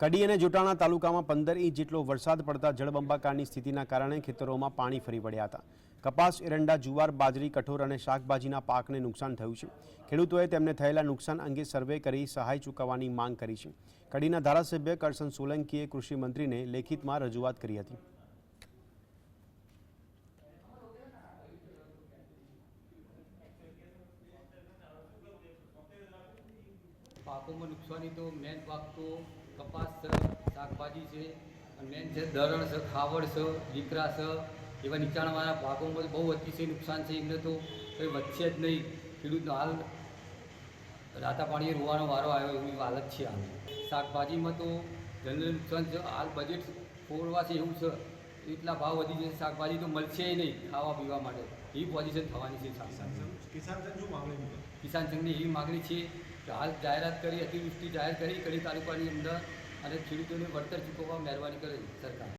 કડી અને જોટાણા તાલુકામાં પંદર ઇંચ જેટલો વરસાદ પડતા જળબંબાકારની સ્થિતિના કારણે ખેતરોમાં પાણી ફરી વળ્યા હતા. કપાસ, એરંડા, જુવાર, બાજરી, કઠોર અને શાકભાજીના પાકને નુકસાન થયું છે. ખેડૂતોએ તેમને થયેલા નુકસાન અંગે સર્વે કરી સહાય ચૂકવવાની માંગ કરી છે. કડીના ધારાસભ્ય કરશન સોલંકીએ કૃષિમંત્રીને લેખિતમાં રજૂઆત કરી હતી. પાકોમાં નુકસાની તો મેન પાક તો કપાસ છે શાકભાજી છે અને મેન છે દરણ છે ખાવડ છે દીકરા છે એવા નીચાણવાળા ભાગોમાં બહુ અતિશય નુકસાન છે એમને તો કંઈ વધશે જ નહીં. ખેડૂતનો હાલ રાતા પાણીએ રોવાનો વારો આવ્યો એવી હાલત છે હાલ. શાકભાજીમાં તો જનરલ નુકસાન છે હાલ બજેટ ફોડવા છે એવું છે. એટલા ભાવ વધી જશે શાકભાજી તો મળશે નહીં ખાવા પીવા માટે. એવી પોઝિશન થવાની છે? કિસાન સંઘની એવી માગણી છે હાલ જાહેરાત કરી, અતિવૃષ્ટિ જાહેર કરી, કડી તાલુકાની અંદર અને ખેડૂતોને વળતર ચૂકવવા મહેરબાની કરે સરકાર.